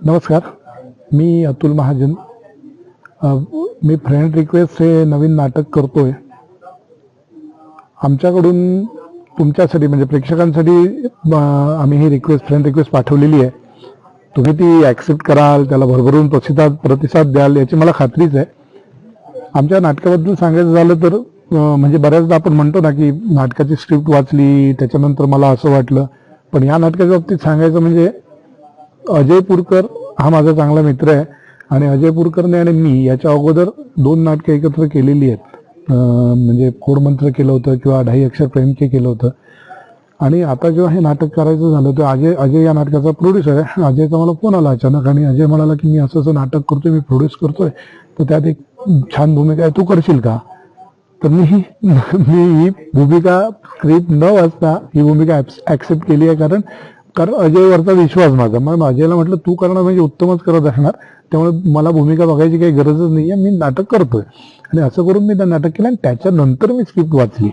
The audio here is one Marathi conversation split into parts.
नमस्कार. मी अतुल महाजन. मी फ्रेंड रिक्वेस्ट हे नवीन नाटक करतोय. आमच्याकडून तुमच्यासाठी म्हणजे प्रेक्षकांसाठी आम्ही ही रिक्वेस्ट फ्रेंड रिक्वेस्ट पाठवलेली आहे. तुम्ही ती ॲक्सेप्ट कराल त्याला भरभरून प्रतिसाद प्रतिसाद द्याल याची मला खात्रीच आहे. आमच्या नाटकाबद्दल सांगायचं झालं तर म्हणजे बऱ्याचदा आपण म्हणतो ना की नाटकाची स्क्रिप्ट वाचली त्याच्यानंतर मला असं वाटलं. पण या नाटकाच्या बाबतीत सांगायचं म्हणजे अजय पुरकर हा माझा चांगला मित्र आहे. आणि अजय पुरकरने आणि मी याच्या अगोदर दोन नाटकं एकत्र केलेली आहेत. म्हणजे कोडमंत्र केलं होतं किंवा अढाई अक्षर प्रेमके केलं होतं. आणि आता जेव्हा हे नाटक करायचं झालं तर अजय अजय या नाटकाचा प्रोड्युसर आहे. अजयचा मला फोन आला अचानक आणि अजय म्हणाला की मी असं असं नाटक करतोय मी प्रोड्यूस करतोय. तर त्यात एक छान भूमिका आहे. तू करशील का? तर मी मी ही भूमिका स्क्रिप्ट न वाचता ही भूमिका ऍक्सेप्ट केली आहे. कारण कारण अजयवरचा विश्वास माझा. मग अजयला म्हटलं तू करणार म्हणजे उत्तमच करत असणार त्यामुळे मला भूमिका बघायची काही गरजच नाही आहे मी नाटक करतोय. आणि असं करून मी त्या नाटक केलं आणि त्याच्यानंतर मी स्क्रिप्ट वाचली.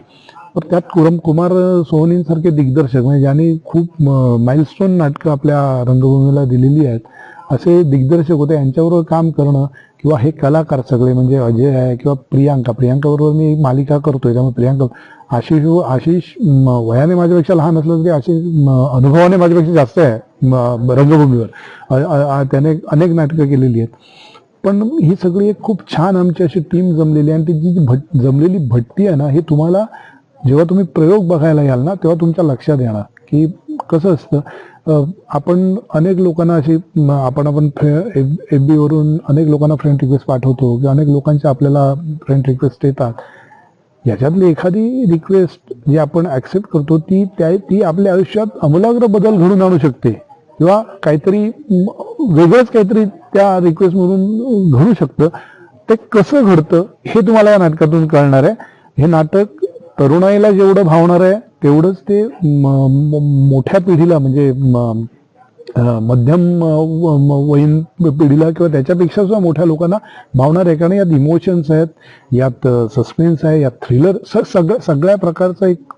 तर त्यात कुरम कुमार सोहनींसारखे दिग्दर्शक म्हणजे ज्यांनी खूप माइलस्टोन नाटकं आपल्या रंगभूमीला दिलेली आहेत असे दिग्दर्शक होते. यांच्याबरोबर काम करणं किंवा हे कलाकार सगळे म्हणजे अजय आहे किंवा प्रियांका. प्रियांकाबरोबर मी मालिका करतोय त्यामुळे प्रियांका आशिष हो, आशिष वयाने माझ्यापेक्षा लहान असलं तरी आशिष अनुभवाने माझ्यापेक्षा जास्त आहे रंगभूमीवर. त्याने अनेक नाटकं केलेली आहेत. पण ही सगळी एक खूप छान आमची अशी टीम जमलेली आहे आणि ती जी भट जमलेली भट्टी आहे ना हे तुम्हाला जेव्हा तुम्ही प्रयोग बघायला याल ना तेव्हा तुमच्या लक्षात येणार की कसं असतं. आपण अनेक लोकांना अशी आपण आपण एफ बीवरून अनेक लोकांना फ्रेंड रिक्वेस्ट पाठवतो किंवा अनेक लोकांच्या आपल्याला फ्रेंड रिक्वेस्ट येतात. याच्यातली एखादी रिक्वेस्ट जी आपण ऍक्सेप्ट करतो ती त्या ती आपल्या आयुष्यात अमूलाग्र बदल घडून आणू शकते. किंवा काहीतरी वेगळंच काहीतरी त्या रिक्वेस्ट मधून घडू शकतं. ते कसं घडतं हे तुम्हाला या नाटकातून कळणार आहे. हे नाटक तरुणाईला जेवढं भावणार आहे तेवढंच ते मोठ्या पिढीला म्हणजे मध्यम वयीन पिढीला किंवा त्याच्यापेक्षा सुद्धा मोठ्या लोकांना भावणार आहे कारण यात इमोशन्स आहेत यात सस्पेन्स आहे यात थ्रिलर सगळं सगळ्या प्रकारचं एक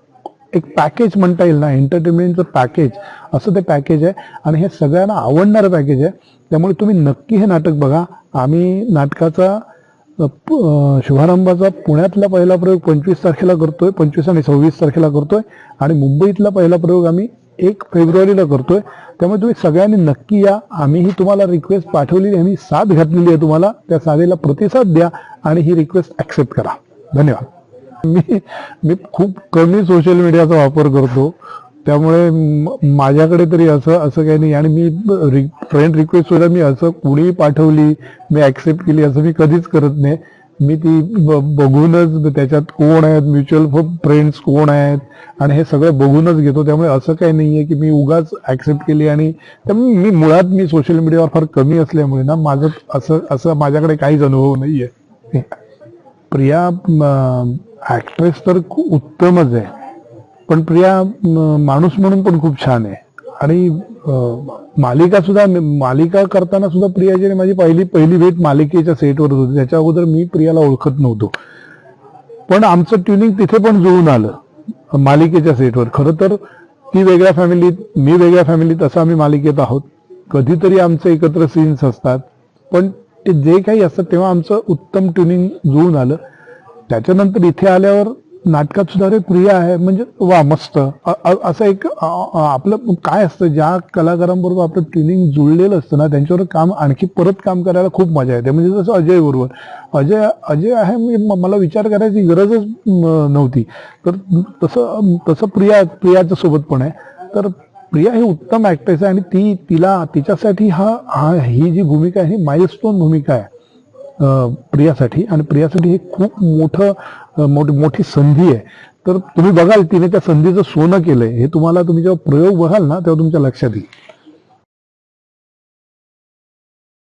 एक पॅकेज म्हणता येईल ना एंटरटेनमेंटचं पॅकेज असं ते पॅकेज आहे. आणि हे सगळ्यांना आवडणारं पॅकेज आहे. त्यामुळे तुम्ही नक्की हे नाटक बघा. आम्ही नाटकाचा शुभारंभाचा पुण्यातला पहिला प्रयोग पंचवीस तारखेला करतोय पंचवीस आणि सव्वीस तारखेला करतोय. आणि मुंबईतला पहिला प्रयोग आम्ही एक फेब्रुवारीला करतोय. त्यामुळे तुम्ही सगळ्यांनी नक्की या. आम्हीही तुम्हाला रिक्वेस्ट पाठवलेली आम्ही साथ घातलेली आहे तुम्हाला. त्या साधेला प्रतिसाद द्या आणि ही रिक्वेस्ट ऍक्सेप्ट करा. धन्यवाद. मी मी खूप कमी सोशल मीडियाचा वापर करतो. त्यामुळे माझ्याकडे तरी असं असं काही नाही. आणि मी फ्रेंड रिक्वेस्ट सुद्धा मी असं कुणीही पाठवली मी ऍक्सेप्ट केली असं मी कधीच करत नाही. मी ती बघूनच त्याच्यात कोण आहेत म्युच्युअल फ्रेंड्स कोण आहेत आणि हे सगळं बघूनच घेतो. त्यामुळे असं काही नाहीये की मी उगाच ऍक्सेप्ट केली आणि त्यामुळे मी मुळात मी सोशल मीडियावर फार कमी असल्यामुळे ना माझं असं असं माझ्याकडे काहीच अनुभव नाहीये. प्रिया ऍक्ट्रेस तर खूप उत्तमच आहे. पण प्रिया माणूस म्हणून पण खूप छान आहे. आणि मालिका सुद्धा मालिका करताना सुद्धा प्रियाची माझी पहिली पहिली भेट मालिकेच्या सेटवर होती. त्याच्या अगोदर मी प्रियाला ओळखत नव्हतो. पण आमचं ट्युनिंग तिथे पण जुळून आलं मालिकेच्या सेटवर. खरं तर ती वेगळ्या फॅमिलीत मी वेगळ्या फॅमिलीत असं आम्ही मालिकेत आहोत. कधीतरी आमचे एकत्र सीन्स असतात. पण ते जे काही असतात तेव्हा आमचं उत्तम ट्युनिंग जुळून आलं. त्याच्यानंतर इथे आल्यावर नाटकात सुद्धा रे प्रिया आहे. म्हणजे वा मस्त. असं एक आपलं काय असतं ज्या कलाकारांबरोबर आपलं ट्युनिंग जुळलेलं असतं ना त्यांच्यावर काम आणखी परत काम करायला खूप मजा येते. म्हणजे जसं अजय बरोबर अजय अजय आहे म्हणजे मला विचार करायची गरजच नव्हती. तर तसं तसं प्रिया प्रियाच्या सोबत पण आहे. तर प्रिया ही उत्तम ऍक्ट्रेस आहे आणि ती तिला तिच्यासाठी हा हा ही जी भूमिका आहे ही माइलस्टोन भूमिका आहे. प्रियासाठी. आणि प्रियासाठी हे खूप मोठं मोठी मोठी संधी आहे. तर तुम्ही बघाल तिने त्या संधीचं सोनं केलंय. हे तुम्हाला तुम्ही जेव्हा प्रयोग बघाल ना तेव्हा तुमच्या लक्षात येईल.